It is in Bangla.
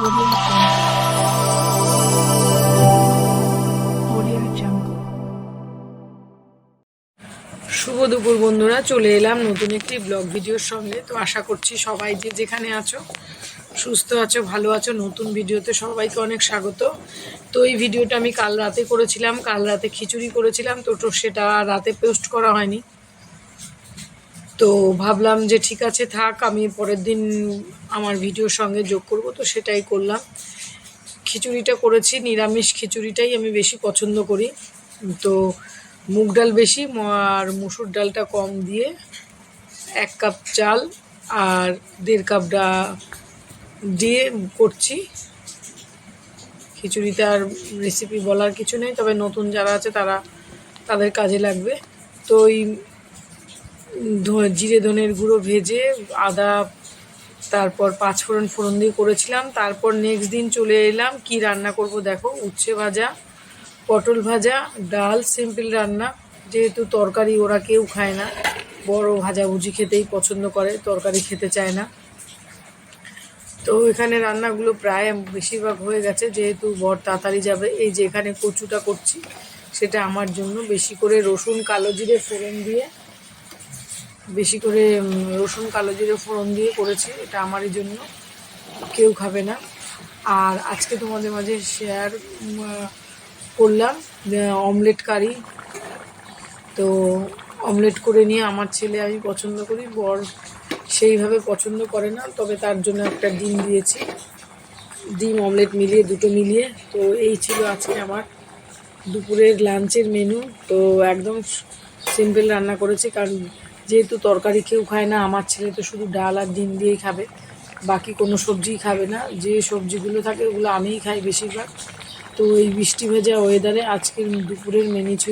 শুভ দুপুর, বন্ধুরা। চলে এলাম নতুন একটি ব্লগ ভিডিওর সঙ্গে। তো আশা করছি সবাই যে যেখানে আছো, সুস্থ আছো, ভালো আছো, নতুন ভিডিওতে সবাইকে অনেক স্বাগত। তো এই ভিডিওটা আমি কাল রাতে করেছিলাম। কাল রাতে খিচুড়ি করেছিলাম। তো সেটা রাতে পোস্ট করা হয়নি। তো ভাবলাম যে ঠিক আছে থাক, আমি পরের দিন আমার ভিডিওর সঙ্গে যোগ করব, তো সেটাই করলাম। খিচুড়িটা করেছি, নিরামিষ খিচুড়িটাই আমি বেশি পছন্দ করি। তো মুগ ডাল বেশি আর মুসুর ডালটা কম দিয়ে এক কাপ চাল আর দেড় কাপ ডা দিয়ে করছি। খিচুড়িতে আর রেসিপি বলার কিছু নেই, তবে নতুন যারা আছে তারা তাদের কাজে লাগবে। তো ওই জিরে ধনের গুঁড়ো ভেজে আদা, তারপর পাঁচ ফোড়ন ফোড়ন দিয়ে করেছিলাম। তারপর নেক্সট দিন চলে এলাম। কি রান্না করব দেখো? উচ্ছে ভাজা, পটল ভাজা, ডাল সিম্পল রান্না। যেহেতু তরকারি ওরা কেউ খায় না। বড় ভাজাভুজি খেতেই পছন্দ করে, তরকারি খেতে চায় না। তো এখানে রান্নাগুলো প্রায় বেশিরভাগ হয়ে গেছে। যেহেতু বর তাড়াতাড়ি যাবে, এই যে এখানে কচুটা করছি, সেটা আমার জন্য। বেশি করে রসুন, কালো জিরে, ফোড়ন দিয়ে বেশি করে রসুন, কালো জিরে ফোড়ন দিয়ে করেছি, এটা আমারই জন্য। কেউ খাবে না। আর আজকে তোমাদের মাঝে শেয়ার করলাম অমলেট কারি তো অমলেট করে নিয়ে আমার ছেলে আমি পছন্দ করি, বর সেইভাবে পছন্দ করে না, তবে তার জন্য একটা ডিম দিয়েছি। ডিম অমলেট মিলিয়ে, দুটো মিলিয়ে। তো এই ছিল আজকে আমার দুপুরের লাঞ্চের মেনু তো একদম সিম্পল রান্না করেছি, কারণ যেহেতু তরকারি কেউ খায় না, আমার ছেলে তো শুধু ডাল আর ডিম দিয়েই খাবে, বাকি কোনো সবজিই খাবে না। যে সবজিগুলো থাকে ওগুলো আমিই খাই বেশিরভাগ। তো এই বৃষ্টি ভেজা ওয়েদারে আজকের দুপুরের মেনি ছিল